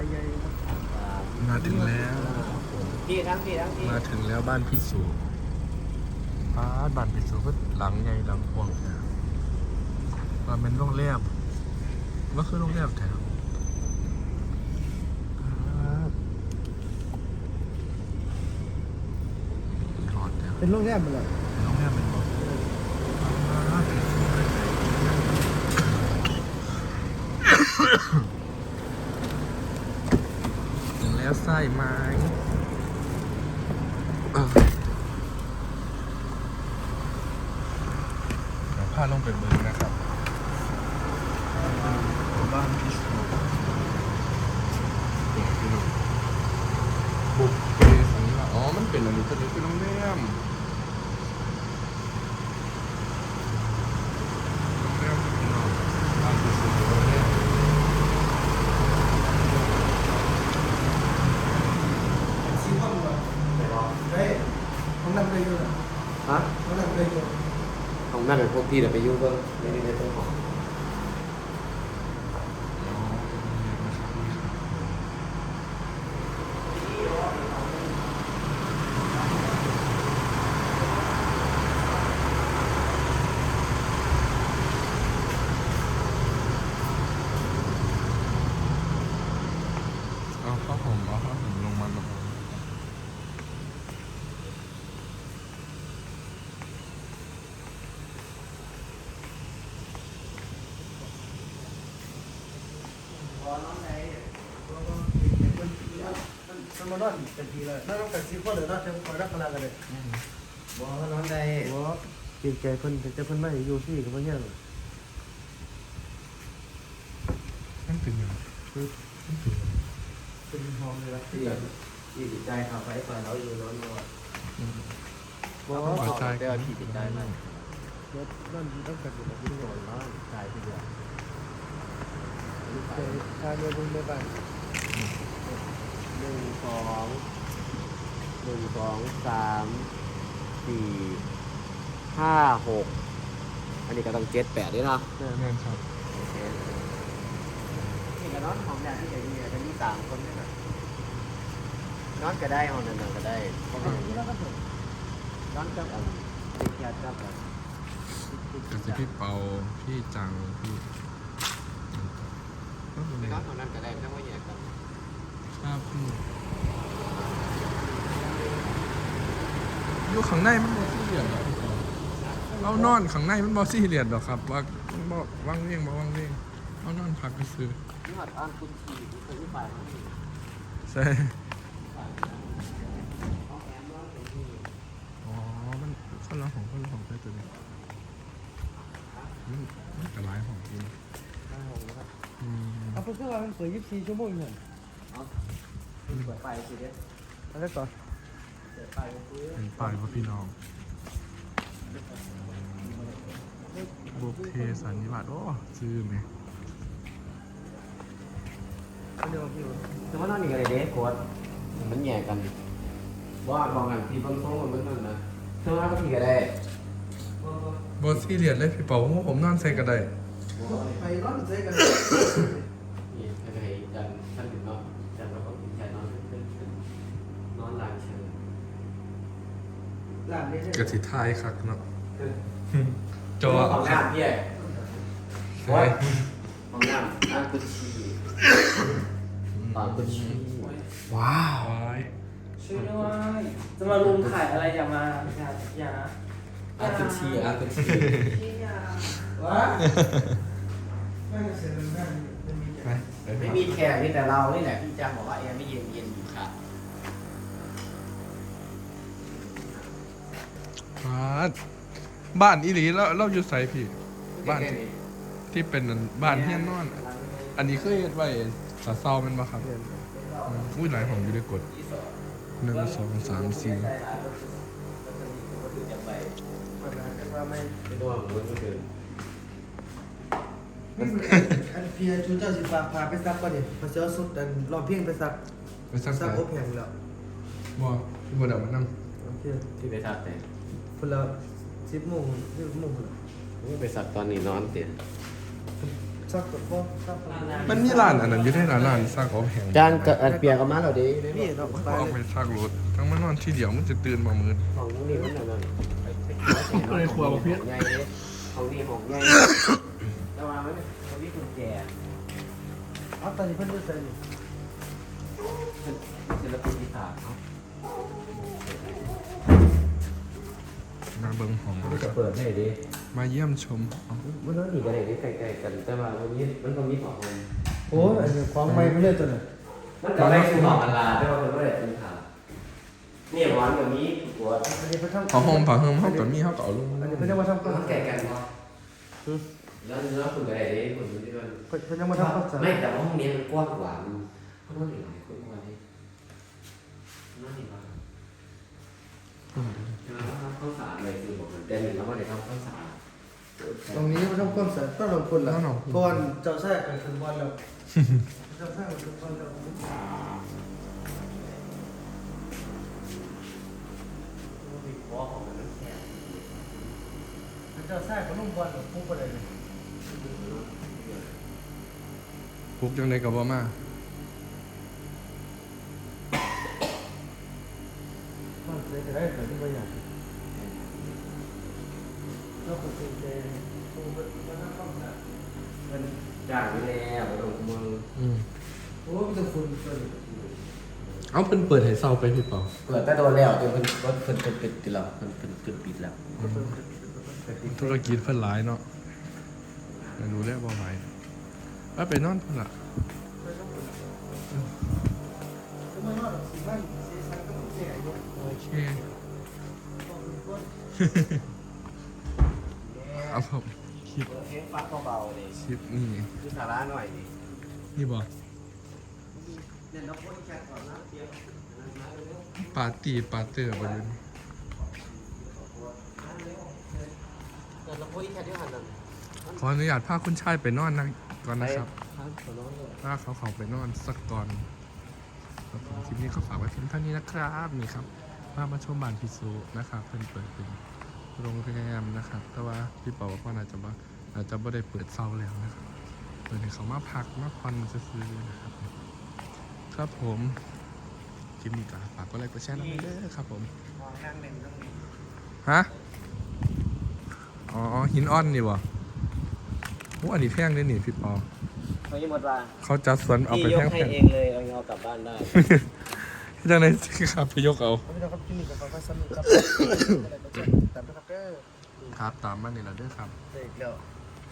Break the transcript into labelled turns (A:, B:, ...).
A: ายใหญ่ครับ
B: มาถึงแล้ว
C: พี่ทั้งพี่ทั้งพี่
B: มาถึงแล้วบ้านพี่สูป้าดบ้านพี่สูก็หลังใหญ่หลังกว้างแท้ว่าเป็นโรงแรมว่าคือโรงแรมแถวหอดแถว
A: เป็นโรงแรมไปเลย
B: เป็นโรงแรมเป็นบ่ป้าดพี่สูถึงแล้วไส้ไม้เออเดี๋ยวพาลงเป็นมืองนะครับบ้านพี่สูเดี๋ยวพี่น้องบุกเปสันนิวาสอ๋อ มันเป็นอะไรตัวนี้คือโรงแรมโรงแรมพี่น้องบ้านพี่สูโรงแรม
A: ซีคอนก่อนเฮ้ยผมนั่งได้อยู่นะ
C: ฮะ
A: ผมนั่งได้อยู่
C: ของนั่นเป็นพวกพี่เดี๋ยวไปยุ่งเพิ่มไม่ได้ไม่ต้องของ
B: อ๋อนะครับนี่ครับเอาข้าวหอมเอาข้าหอมลงมาแบบ
A: มันมานอนเป็นทีเลยนั่งกับซีคอนเดี๋ยวนอนเชิงคอยรักพลังกันเลย
C: บ่นอนได้
A: โอ้เก่งใจเพิ่นแต่เพิ่นไม่อยู่ที่กับเพิ่นเนี่ย
B: นั่นเป็นยังไงคือนั่นเป็นยังไง
A: เป็นห้องเลยละ
C: ที่ที่ติดใจขับไปก่อนเราอยู่นอนนอน
B: อืม
A: บ่
B: หัวใจ
C: แต่ว่าพี่ติดใจมาก
A: รถนั่นต้องกันอยู่แบบนี้ก่อน
C: นอนใจทีเดียว
A: ใจทางเดินไปบ้าน
C: หนึ่งสองหนึ่งสองสามสี่ห้าหกอันนี้ก็ต้องเจ็ดแปดด้วยเนาะ
A: เนี่ย
B: งานครับ
C: โอเคนี่ก็นอนของอย่างที่ใหญ่ที่ใหญ่จะมีสามคนด้วยนะนอนก็ได้ห้องนั้นๆก็ได้เพราะว่าอย่างนี้
A: แล้วก็เถอะ
C: นอนกับอันติดแคสกับอัน
B: กับสิพี่เปาพี่จังพี่ก็เป็น
C: ไป
B: ไง
C: นอนของนั้นก็ได้ไม่ต้องมาแยกกัน
B: ทราบพี่อยู่ข้างในมันบอซี่เหรียญหรอกพี่เปาเรานอนข้างในมันบอซี่เหรียญหรอกครับว่าบ่ว่างเวียงบ่ว่างเวียงเอานอนพักไปซื้อ
C: นี่หัดอ่านคุณขี่เคยที่ฝ่ายเขาอยู่
B: ใช่
C: ห้องแอมว่าเป็นที่
B: อ๋อมันคนละของคนละของไปตัวนี้มันมันกระไรของจริง
C: ห้องนะครับ
B: อืม
A: เอาเพิ่นคือว่ามันเปิด24ชั่วโมงอยู่นั่น
C: เอา เปิดไฟสิเด้
A: เอะไรต่อ
C: เปิดไฟคุย
B: เป็นป้ายว่าพี่น้องบุพเพสันนิวาสโอ้ชื่อไหม
A: เดี๋ยวพี่
C: แต่ว่านอนนี่ก็ได้เด้โค้ดมันแยกกันว่าบางอันที่บางทรงมันนั่นนะเธอว่าก็พี่ก็ได้
B: บอซี่เหรียญเลยพี่เป๋าว่าผมนอนใส่กระได
A: ไปนอนใส่กัน
C: นี่ใครจันท่านถึงนอนจันแล้วก็ใจนอนเป็นนอนหลังเชิง
A: ร้านนี้
B: กระสิทายคักเนาะจอ
C: ของ
B: คัก
C: น้ำพี่
B: ใช่
C: ของน้ำอ่านกุญชีตอนกุญชี
B: ว้าววาย
D: ช่วยด้วยจะมารุมถ่ายอะไรอย่ามาอย่าอย่า
C: อ่านกุญชีอ่านกุญชี
A: ว้าไม่เสียเงินได้ไม่มี
B: ไปไป
C: ไม่มีแขกมีแต่เรานี่แหละพี่จำบอกว่าแอร์ไม่เย็นเย็นอยู่ค่ะ
B: บ้านบ้านอีหลีแล้วเราอยู่ใส่พี่ บ้าน
C: แค่นี้
B: ที่เป็นอันบ้านเฮียนนอน อันนี้เคยเฮ็ดไว้สาเซาแมันบ่ครับอืมอุ้ยหลายของอยู่ได้กดหนึ่งสองสามสี่
A: ว่าไม่
C: ไม่ต้องห่วงมันก็คือ
A: อันเพียชุนเจ้าสิฟ้าพาไปซักก่อนดิมาเจ้าสุดอันร้องเพลงไปซัก
B: ไปสัก
A: ซั
B: สากย
A: โอแพงแล้ว
B: บ่บ่เดี๋ยวมานั่ง
A: โอเค
C: ที่ไปสักแต่
A: คนละสิบโมงสิบโมงคนละ
C: ไม่ไปสักตอนนี้นอนเตีย
A: สซักกับพ่อซักกับ
B: มันมีร้านอันนั้นอยู่ได้ร้านร้านซักของแพง
C: จานกับอันเปียกกับมาเราดี
A: นี่เราไป
B: เอาไปซักรถทั้งมานอนที่เดียวมันจะตื่นมามือ
C: ของนี่มันนั่นนั่น
B: ในครัวบ่เพี้ยน
C: ใหญ่เลยของนี่ของใหญ่แต่ว่ามันเขามีกุญแจ
A: เอาตอนนี้เพิ่นจะใส่นี่
C: ศิลปินที่สามเขา
B: มาเบิ่งห้อง
C: มัน
B: นะค
C: จะ
B: รับ
C: เปิดได้ดิ
B: มาเยี่ยมชมเอา
C: มันต้องหนีกันเลยใกล้ๆกันแต่ว่ามันมีมันก็มีของมัน
A: โอ้ยอันนี้ของใหม่ไม่เล่นตัวเนี่ย
C: มันก็ไม่คือของอันลาแต่ว่ามันไม่ได้เป็นขาเนี่ยหวานกับนี้หัว
A: อันนี้เพิ่นทำ
B: พอห้องผาเฮิมเฮากับมีเฮาก็เอาลง
A: อันนี้เพิ่นยังมาทำ
C: ก็
A: ก้อน
C: ต้องแก่กันเนาะแล้วแล้วคุณอะไรดิคุณที่มัน
A: เพิ่นยังมาทำก้อนสาร
C: ไม่แต่ว่าห้องนี้มันกว้างกว่ามันเขาต้องหนีหลายคนกว่านี้น่าหนีมา กข้าวสารเลยคือบอกมันแต่หนึ่งแล้วก็เดี๋ยวทำข้าวสาร
A: ตรงนี้มาทำก้อนสารต้องลงทุนละก่อนเจ้าแท้ไปถึงวันแล้วเจ้าแท้ไปถึงวันแล้วเจ้าแท้ก็ลงวันแล้วปุ๊บอะไรเนี่ย
B: ปลุกจังได๋ก็บ่มา
A: นจ้าง
C: ไปแล้วไปลงมือ
B: อืม
A: โอ้มันจะฝุ่นตัวนี้
B: เอาเพิ่นเปิดให้เซาไปพี่เปา
C: เปิดแต่โดนแล้วจนเพิ่นรถเพิ่นเปิดปิดแล้วเพิ่นเพิ่นปิดปิดแล้ว
B: ธุรกิจเพิ่นหลายเนาะไม่รู้แล้วบ่ไหวว่าไปนอนพุ่นล่ะโอเค เอาผม คลิป
C: เพลงฟังเบาๆเลย
B: คลิปนี่
C: คือสาระหน่อยดิ
B: นี่บ่
C: เล่นน้ำพ่นแค่ก่อนนะเดี๋ยว
B: ปาร์ตี้ปาร์เตอร์บ่อยู่นี่
C: เล่นน้ำพ่นแค่ที่หันนั่น
B: ขออนุญาตพาคุณชายไปนอนนะก่อนนะครับ
C: ครับขอร้องเลย
B: ว่าเขาเขาไปนอนสักตอนครับผมคลิปนี้ก็ฝากไว้เพียงเท่านี้นะครับนี่ครับมามาชมบ้านพิซูนะครับเพิ่นเปิดเป็น โรงแรมนะครับ แต่ว่าพี่เปาบอกว่าน่าจะว่าอาจจะไม่ได้เปิดเศร้าแล้วนะครับเปิดให้เขามาพักมาพันซื้อๆนะครับ ครับผมคลิปนี้ก็ฝากกดไลค์กดแชร์ด้วยเด้อครับผม
A: มองนั่งเล่นตรงนี้
B: ฮะอ๋อหินอ่อนนี่บ่โอ้อันนี้แพงเลยนี่พี่เปา
C: เขายี่หมดว่า
B: เขาจัดสวนเอาไป
C: พี่ย
B: แพ
C: ก
B: ง
C: ให้
B: ๆ
C: เองเลยเอาเอากลับบ้านได้
B: จังไดสิครับไปยกเอา
A: ไม่ต้องครับที่นี่กับฟ้าสนุกครับอะไรก็จะตามนะครับเด้อ
B: ครับตามมานี่แล้วเด้อครับ
A: เด็กแล้ว